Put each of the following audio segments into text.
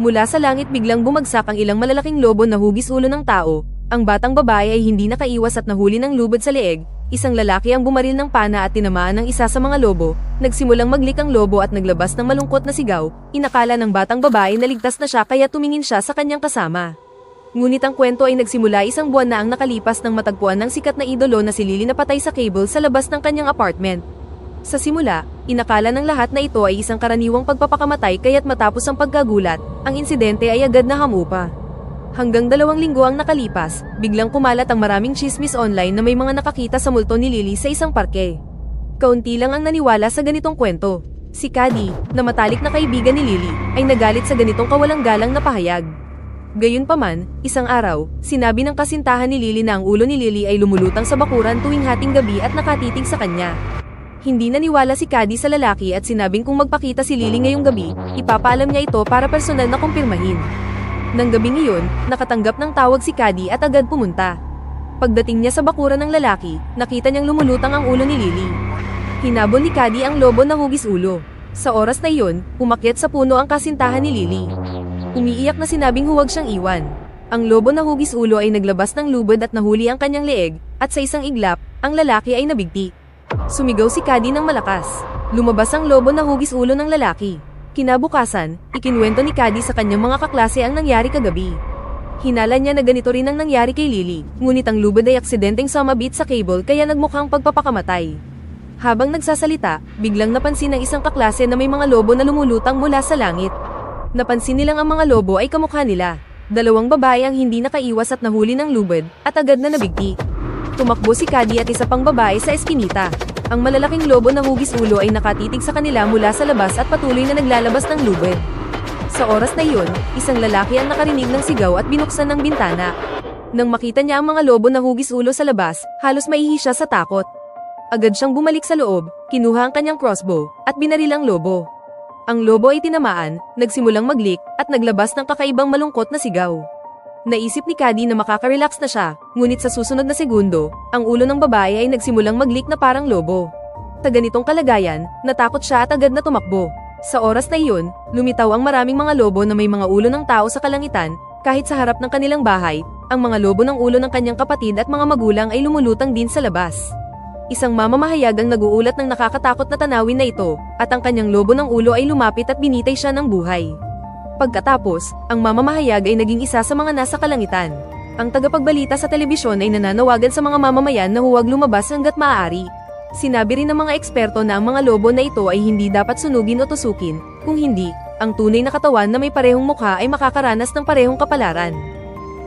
Mula sa langit biglang bumagsak ang ilang malalaking lobo na hugis ulo ng tao. Ang batang babae ay hindi nakaiwas at nahuli ng lubod sa leeg. Isang lalaki ang bumaril ng pana at tinamaan ng isa sa mga lobo. Nagsimulang maglik ang lobo at naglabas ng malungkot na sigaw. Inakala ng batang babae na ligtas na siya kaya tumingin siya sa kanyang kasama. Ngunit ang kwento ay nagsimula isang buwan na ang nakalipas ng matagpuan ng sikat na idolo na si Lily na patay sa cable sa labas ng kanyang apartment. Sa simula, inakala ng lahat na ito ay isang karaniwang pagpapakamatay kaya't matapos ang pagkagulat, ang insidente ay agad na hamupa. Hanggang dalawang linggo ang nakalipas, biglang kumalat ang maraming chismis online na may mga nakakita sa multo ni Lily sa isang parke. Kaunti lang ang naniwala sa ganitong kwento. Si Cady, na matalik na kaibigan ni Lily, ay nagalit sa ganitong kawalang galang na pahayag. Gayunpaman, isang araw, sinabi ng kasintahan ni Lily na ang ulo ni Lily ay lumulutang sa bakuran tuwing hating gabi at nakatitig sa kanya. Hindi naniwala si Cady sa lalaki at sinabing kung magpakita si Lily ngayong gabi, ipapaalam niya ito para personal na kumpirmahin. Nang gabing iyon, nakatanggap ng tawag si Cady at agad pumunta. Pagdating niya sa bakuran ng lalaki, nakita niyang lumulutang ang ulo ni Lily. Hinabol ni Cady ang lobo na hugis ulo. Sa oras na iyon, umakyat sa puno ang kasintahan ni Lily. Umiiyak na sinabing huwag siyang iwan. Ang lobo na hugis ulo ay naglabas ng lubod at nahuli ang kanyang leeg, at sa isang iglap, ang lalaki ay nabigti. Sumigaw si Cady ng malakas. Lumabas ang lobo na hugis ulo ng lalaki. Kinabukasan, ikinwento ni Cady sa kanyang mga kaklase ang nangyari kagabi. Hinala niya na ganito rin ang nangyari kay Lily, ngunit ang lubod ay aksidenteng sumabit sa cable kaya nagmukhang pagpapakamatay. Habang nagsasalita, biglang napansin ng isang kaklase na may mga lobo na lumulutang mula sa langit. Napansin nilang ang mga lobo ay kamukha nila. Dalawang babae ang hindi nakaiwas at nahuli ng lubod, at agad na nabigti. Tumakbo si Cady at isa pang babae sa eskinita. Ang malalaking lobo na hugis ulo ay nakatitig sa kanila mula sa labas at patuloy na naglalabas ng lubid. Sa oras na iyon, isang lalaki ang nakarinig ng sigaw at binuksan ng bintana. Nang makita niya ang mga lobo na hugis ulo sa labas, halos maihi siya sa takot. Agad siyang bumalik sa loob, kinuha ang kanyang crossbow, at binaril ang lobo. Ang lobo ay tinamaan, nagsimulang maglik, at naglabas ng kakaibang malungkot na sigaw. Naisip ni Cady na makaka-relax na siya, ngunit sa susunod na segundo, ang ulo ng babae ay nagsimulang maglik na parang lobo. Sa ganitong kalagayan, natakot siya at agad na tumakbo. Sa oras na iyon, lumitaw ang maraming mga lobo na may mga ulo ng tao sa kalangitan, kahit sa harap ng kanilang bahay, ang mga lobo ng ulo ng kanyang kapatid at mga magulang ay lumulutang din sa labas. Isang mamamahayag ang naguulat ng nakakatakot na tanawin na ito, at ang kanyang lobo ng ulo ay lumapit at binitay siya ng buhay. Pagkatapos, ang mamamahayag ay naging isa sa mga nasa kalangitan. Ang tagapagbalita sa telebisyon ay nananawagan sa mga mamamayan na huwag lumabas hanggat maaari. Sinabi rin ng mga eksperto na ang mga lobo na ito ay hindi dapat sunugin o tusukin, kung hindi, ang tunay na katawan na may parehong mukha ay makakaranas ng parehong kapalaran.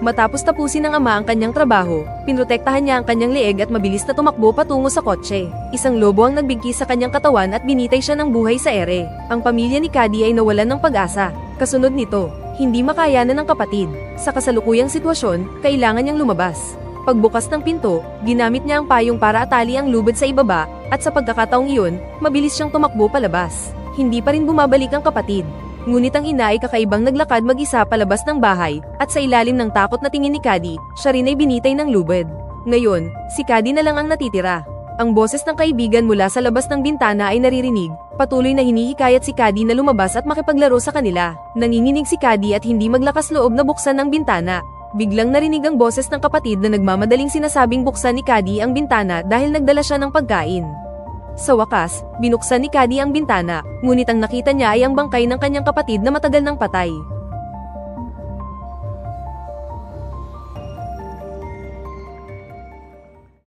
Matapos tapusin ng ama ang kanyang trabaho, pinrotektahan niya ang kanyang leeg at mabilis na tumakbo patungo sa kotse. Isang lobo ang nagbigki sa kanyang katawan at binitay siya ng buhay sa ere. Ang pamilya ni Cady ay nawalan ng pag-asa. Kasunod nito, hindi makayanan ng kapatid. Sa kasalukuyang sitwasyon, kailangan niyang lumabas. Pagbukas ng pinto, ginamit niya ang payong para atali ang lubid sa ibaba, at sa pagkakataong iyon, mabilis siyang tumakbo palabas. Hindi pa rin bumabalik ang kapatid. Ngunit ang ina ay kakaibang naglakad mag-isa palabas ng bahay, at sa ilalim ng takot na tingin ni Cady, siya rin ay binitay ng lubid. Ngayon, si Cady na lang ang natitira. Ang boses ng kaibigan mula sa labas ng bintana ay naririnig, patuloy na hinihikayat si Cady na lumabas at makipaglaro sa kanila. Nanginginig si Cady at hindi maglakas loob na buksan ang bintana. Biglang narinig ang boses ng kapatid na nagmamadaling sinasabing buksan ni Cady ang bintana dahil nagdala siya ng pagkain. Sa wakas, binuksan ni Cady ang bintana, ngunit ang nakita niya ay ang bangkay ng kanyang kapatid na matagal nang patay.